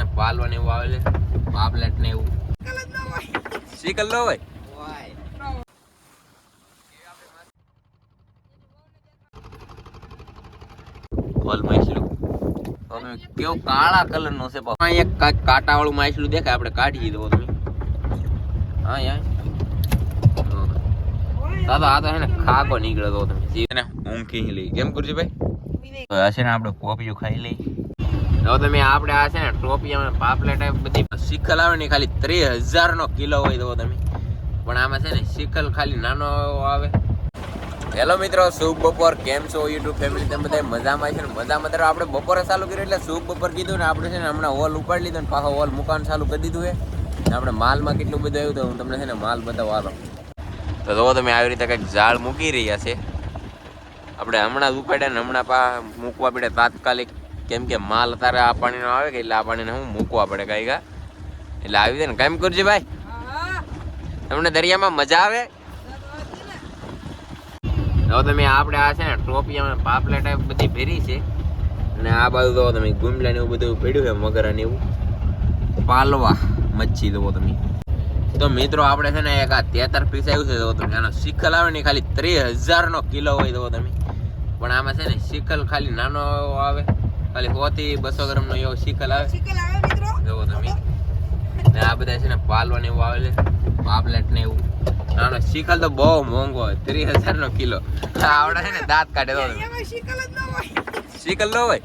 ને પાલવા ને એવું આવે છે પાપલેટ ને એવું. શીકલ લો હોય? કોલ માછલું કેવો કાળા કલર નો છે એક કાંટા વાળું માછલું દેખાય આપણે કાઢી દો તમે હા યાર દાદા આ તો હે ને ખાકો નીકળ્યો તો તમે ઊંઘી લઈ કેમ કરજો ભાઈ તો ને આપણે કોપીઓ ખાઈ લઈ. હવે તમે આપણે આ છે ને ટોપી અને પાપલેટ એ બધી શીખલ આવે ને ખાલી ત્રીસ હજાર નો કિલો હોય તો તમે. પણ આમાં છે ને શીખલ ખાલી નાનો આવે. હેલો મિત્રો, શુભ બપોર. કેમ છો યુટ્યુબ ફેમિલી? તમે બધા મજામાં છે ને? મજામાં ત્યારે આપણે બપોરે ચાલુ કર્યું એટલે શુભ બપોર કીધું ને આપણે છે ને હમણાં હોલ ઉપાડી લીધો ને પાછો હોલ મુકાન ચાલુ કરી દીધું છે. ને આપણે માલમાં કેટલું બધું આવ્યું તો હું તમને છે ને માલ બતાવવાનો. તો જો તમે આવી રીતે કંઈક ઝાડ મૂકી રહ્યા છે. આપણે હમણાં ઉપાડ્યા ને હમણાં પા મૂકવા પડે તાત્કાલિક. કેમ કે માલ અત્યારે આ પાણીનો આવે કે એટલે આ પાણીને હું મૂકવા પડે કઈ કા? એટલે આવી દે ને કેમ કરજે ભાઈ. તમને દરિયામાં મજા આવે? હવે તમે આપણે આ છે ને ટોપી અને પાપલેટ બધી ભેરી છે. અને આ બાજુ તો તમે, ગુમલા ને એવું બધું પડ્યું છે, મગર અને એવું. પાલવા મચ્છી દો તમે. તો મિત્રો આપણે છે ને એક આ તેતર પીસ આવ્યું છે તો તમે. આનો શિખલ આવે ને ખાલી ત્રીસ હજારનો કિલો હોય તો તમે. પણ આમાં છે ને શિખલ ખાલી નાનો આવે. ખાલી સો થી બસો ગ્રામ નો એવો શિખલ આવે. જોવો તમે. ને આ બધા છે ને પાલવા ને એવું આવે છે પાપલેટ ને એવું. નાનો શિખલ તો બહુ મોંઘો હોય ત્રીસ હજાર નો કિલો. આવડે છે ને દાંત કાઢે તો. શિખલ નો હોય.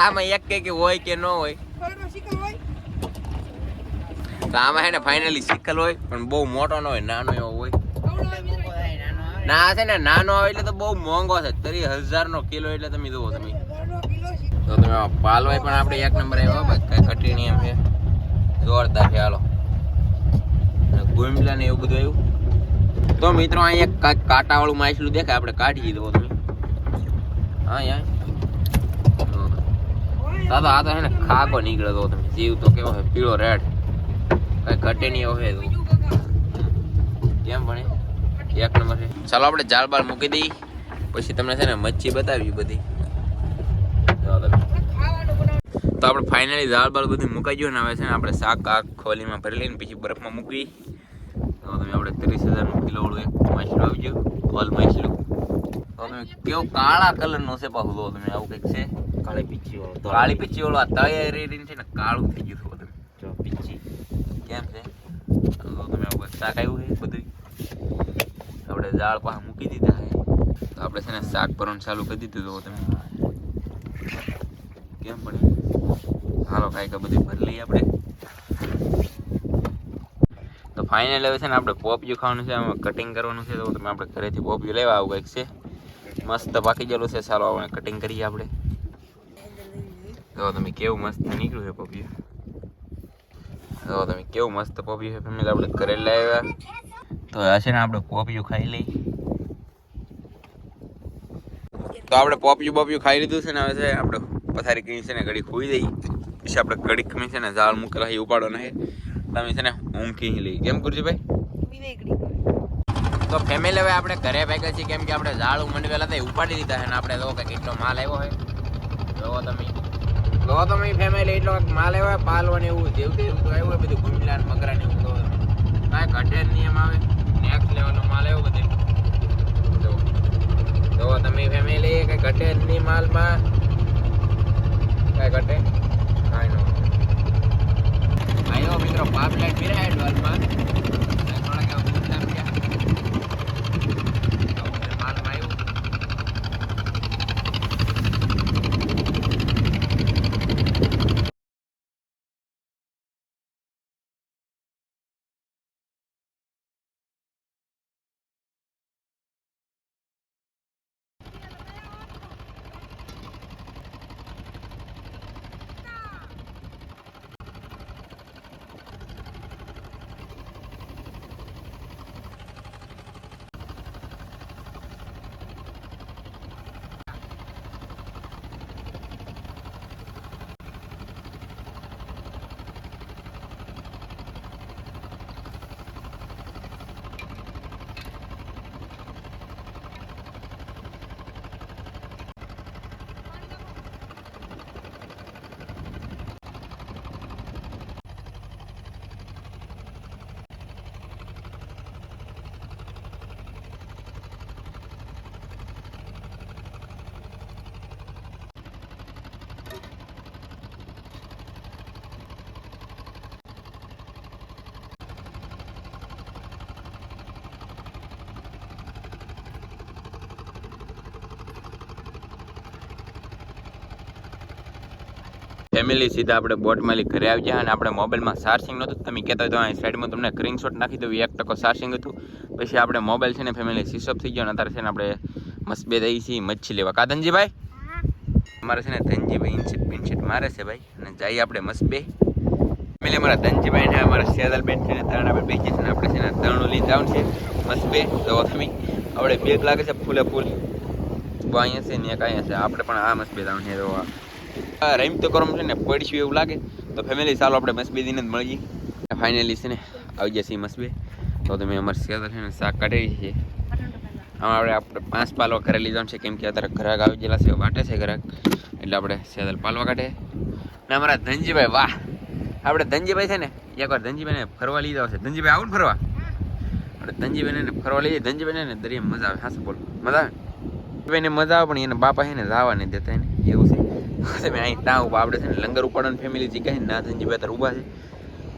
આમાં એક કે કે હોય કે ન હોય. તો આમાં છે ને ફાઇનલી શિખલ હોય પણ બહુ મોટો ન હોય નાનો એવો હોય. ના, છે ને, નાનો આવે એટલે તો બહુ મોંઘો છે. તરી હજાર નો કિલો એટલે તમે જુઓ તમે. તો તમે પાલવાય પણ આપણે એક નંબર આવ્યો, બસ કઈ ઘટી નહીં એમ છે. જોરદાર છે, હાલો. ગુમલા ને એવું બધું આવ્યું. તો મિત્રો અહીંયા કાંટા વાળું માછલું દેખાય, આપણે કાઢી દો તમે હા, યાર. દાદા, આ તો છે ને ખાકો નીકળે તો તમે જીવ તો કેવો છે, પીળો રેડ. કઈ ઘટે નહીં હોય કેમ ભણે? એક નંબર છે. ચાલો આપણે જાળ બાળ મૂકી દઈ પછી તમને છે ને મચ્છી બતાવી બધી. તો આપણે ફાઇનલી દાળ બાળ બધી મુકાઈ ગયું ને હવે છે ને આપણે શાક આગ ખોલીમાં ભરી લઈને પછી બરફમાં મૂકી તો તમે આપણે ત્રીસ હજારનું કિલો વાળું એક માછલું આવી ગયું હોલ માછલું તો તમે કેવો કાળા કલરનો છે પાછું તો તમે આવું કંઈક છે? કાળી પીચી વાળો તો. કાળી પીચી વાળું આ તળિયે રીને છે ને કાળું થઈ ગયું છે બધું. જો પીછી કેમ છે? તો તમે આવું શાક આવ્યું છે બધું આપણે જાળ પાસે મૂકી દીધા છે. તો આપણે છે ને શાક ભરવાનું ચાલુ કરી દીધું તો તમે કેમ પડે હાલો, કાંઈક આ બધું ભરી લઈએ આપણે. તો ફાઇનલ હવે છે ને આપણે પોપિયું ખાવાનું છે, આમાં કટિંગ કરવાનું છે. તો તમે આપણે ઘરેથી પોપિયું લેવા આવું કંઈક છે. મસ્ત પાકી ગયેલું છે. ચાલો, આપણે કટિંગ કરીએ આપણે. જો તમે કેવું મસ્ત નીકળ્યું છે પોપિયું? જો તમે કેવું મસ્ત પોપિયું છે ફેમિલી આપણે ઘરે લાવ્યા. તો આ છે ને આપણે પોપિયું ખાઈ લઈ. તો આપણે પોપિયું બોપિયું ખાઈ લીધું છે ને હવે છે આપણે પથારી કરી છે ને ઘડી ખોઈ દઈ. પછી આપણે ઘડી ખમી છે ને ઝાડ મૂકેલા એ ઉપાડો નહીં. તમે છે ને ઊંઘી લઈ. કેમ કરજો ભાઈ? તો ફેમિલી હવે આપણે ઘરે ભેગા છીએ, કેમ કે આપણે ઝાડ મંડવેલા હતા ઉપાડી દીધા છે ને આપણે. જો કે કેટલો માલ આવ્યો હોય જોવો તમે. જોવો તમે ફેમિલી એટલો માલ આવ્યો હોય પાલવા ને એવું, જેવું તેવું આવ્યું બધું ગુમલા મકરા ને એવું તો કાંઈ ઘટે નિયમ આવે. નેક્સ્ટ લેવલનો માલ આવ્યો બધે. જો. જોવો તમે ફેમિલી કંઈ ઘટે જ નહીં માલમાં? કઈ ઘટે? કાંઈ ન આવ્યો મિત્રો, પાપલેટ પીરાય ડોલમાં થોડાક એવા પૂછતા ગયા માલમાં આવ્યું ફેમિલી સીધા આપણે બોટ માલિક ઘરે આવી ગયા અને આપણે મોબાઈલમાં ચાર્જિંગ નહોતું. તમે કહેતા હોય તો સાઈડમાં તમને સ્ક્રીનશોટ નાખી દઉં, એક ટકો ચાર્જિંગ હતું. પછી આપણે મોબાઈલ છે ને ફેમિલી સ્વિચ ઓફ થઈ ગયો અને અત્યારે છે ને આપણે મસ્ત બે દઈ છીએ, મચ્છી લેવા. કા ધનજીભાઈ? અમારે છે ને ધનજીભાઈ ઇન્સીટ પિન્ચીટ મારે છે ભાઈ. અને જઈએ આપણે મસ્ત બે. ફેમિલી અમારા ધનજીભાઈ ને અમારા સેદલબેન છે ને ત્રણ આપણે બેસીએ છીએ આપણે છે ને ત્રણ લઈ જવાનું છે. મસ્ત બે. તો તમે આપણે બેગ લાગે છે ફૂલે ફૂલ. તો અહીંયા છે ને એક અહીંયા છે. આપણે પણ આ મસ્ત બે જવાનું છે. તો આ રહીમ તો કરમ છે ને પડશું એવું લાગે. તો ફેમિલી ચાલો આપણે મસ્ત બે દિન જ મળીએ. ફાઇનલી છે ને આવી જશે મસ્ત બે તો તમે અમારી સેદર છે ને શાક કાઢી છે. અમારે આપણે પાંચ પાલવા ઘરે લીધા છે, કેમ કે અત્યારે ઘરાક આવી ગયેલા છે, વાટે છે ઘરાક. એટલે આપણે સેદર પાલવા કાઢે. ને અમારા ધનજીભાઈ, વાહ. આપણે ધનજીભાઈ છે ને, એકવાર ધનજીભાઈને ફરવા લીધા છે. ધનજીભાઈ, આવું ને ફરવા. આપણે ધનજીભાઈને ફરવા લઈએ. ધનજીભાઈને ને દરિયા મજા આવે. હાસ બોલ. મજા આવે. ભાઈને મજા આવે, પણ એને બાપા છે ને જવા નહીં દેતા એને. એવું છે. તમે અહીં ત્યાં ઊભા આપણે છે ને લંગર ઉપાડવાની ફેમિલી જે કહે ના ધનજીભાઈ તાર ઊભા છે.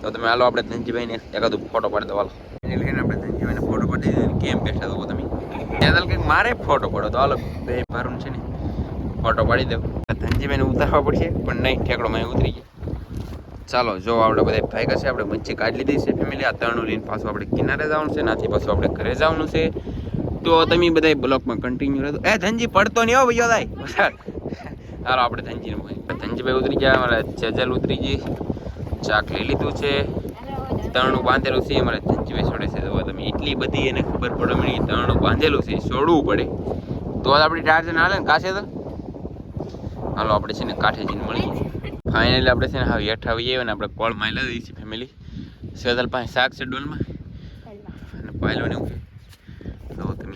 તો તમે હાલો આપણે ધનજીભાઈને એકાદ ફોટો પાડી દો. હાલો. એને લઈને આપણે ધનજીભાઈને ફોટો પાડી દઈએ. કેમ બેઠા દો તમે? ત્યાં કંઈક મારે ફોટો પડો. તો હાલો, બે ભારું છે ને ફોટો પાડી દઉં ધનજીભાઈને ઉતારવા પડશે, પણ નહીં, ઠેકડો માં ઉતરી ગયા. ચાલો, જો આપણે બધા ભાઈ કશે આપણે મચ્છી કાઢી લીધી છે ફેમિલી આ ત્રણું લઈને પાછું આપણે કિનારે જવાનું છે નાથી પાછું આપણે ઘરે જવાનું છે. તો તમે બધા બ્લોકમાં કન્ટિન્યુ રહેતો એ ધનજી, પડતો નહીં હો ભૈયો થાય હાલો આપણે ધનજીને બોલાવીએ. ધનજીભાઈ ઉતરી ગયા અમારા જજલ ઉતરી ગઈ ચાક લઈ લીધું છે. તણું બાંધેલું છે અમારે ધનજીભાઈ છોડે છે. તો તમે એટલી બધી એને ખબર પડે મને તણું બાંધેલું છે છોડવું પડે. તો જ આપણી ટાર્જન હાલે ને કાશે તો? હાલો આપણે છે ને કાંઠે જઈને મળીએ. ફાઇનલી આપણે છે ને હવે હેઠ આવીએ અને આપણે કોળમાં લઈ દઈએ છીએ ફેમિલી સેદલ પાસે શાક છે ડોલમાં. અને પાયલો ને એવું તો તમે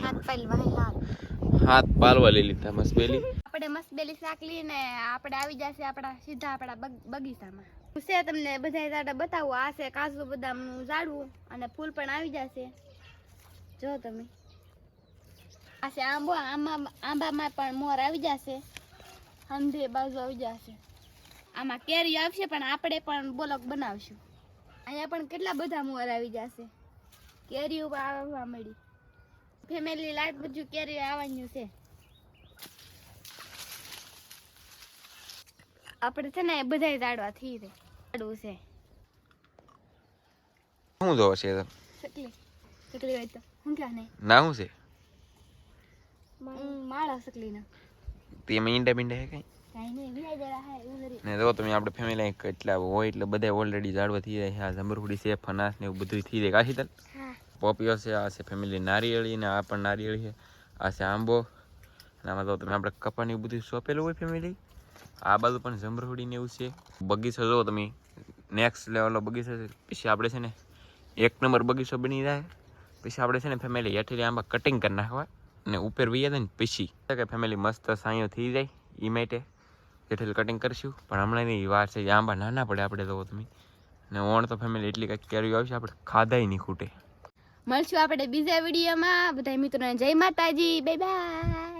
હાથ પાલવા લઈ લીધા મસ્ત પેલી આપણે મસ્તબેલી શાક લઈને આપણે આવી જશે આપણા સીધા આપણા બગ- બગીચામાં. છે તમને બધા ઝાડા બતાવું, આ છે કાજુ બદામનું ઝાડવું અને ફૂલ પણ આવી જશે. જો તમે. આ છે આંબો આંબા આંબામાં પણ મોર આવી જશે. અંધે બાજુ આવી જશે. આમાં કેરી આવશે પણ આપણે પણ બોલક બનાવશું. અહીંયા પણ કેટલા બધા મોર આવી જશે. કેરીઓ આવવા મળી. ફેમિલી લાઈફ બધું કેરી આવવાનું છે. આપણે છે ને બધાય ઝાડવા થઈ રે ઝાડવું છે. શું જોવો છે તો? સકલી સકલી હોય તો. હું ક્યાં નહીં. ના હું છે? માળા સકલી ના તે મીંડા મીંડા હે કઈ ને જો તમે આપણે ફેમિલી કેટલા હોય એટલે બધા ઓલરેડી ઝાડવા થઈ જાય આ જમરૂડી છે ફનાસ ને એવું બધું થઈ જાય. કાશી તલ પોપીઓ છે આ છે ફેમિલી નારિયેળી ને આ પણ નારિયેળી છે. આ છે આંબો. અને આમાં તો તમે આપણે કપાની બધું સોંપેલું હોય ફેમિલી આ બાજુ પણ જમરૂડી ને એવું છે. બગીચો જો તમે. નેક્સ્ટ લેવલનો બગીચો છે. પછી આપણે છે ને એક નંબર બગીચો બની જાય. પછી આપણે છે ને ફેમિલી હેઠેલી આંબા કટિંગ કરી નાખવા અને ઉપર વહી જાય ને પછી. કે ફેમિલી મસ્ત સાંયો થઈ જાય એ માટે હેઠેલ કટિંગ કરીશું. પણ હમણાં ની વાર છે, આંબા નાના પડે આપણે તો તમે. ને ઓણ તો ફેમિલી એટલી કંઈક કેરી આવશે, આપણે ખાધાય નહીં ખૂટે. મળશું આપણે બીજા વિડીયોમાં. બધા મિત્રોને જય માતાજી. Bye bye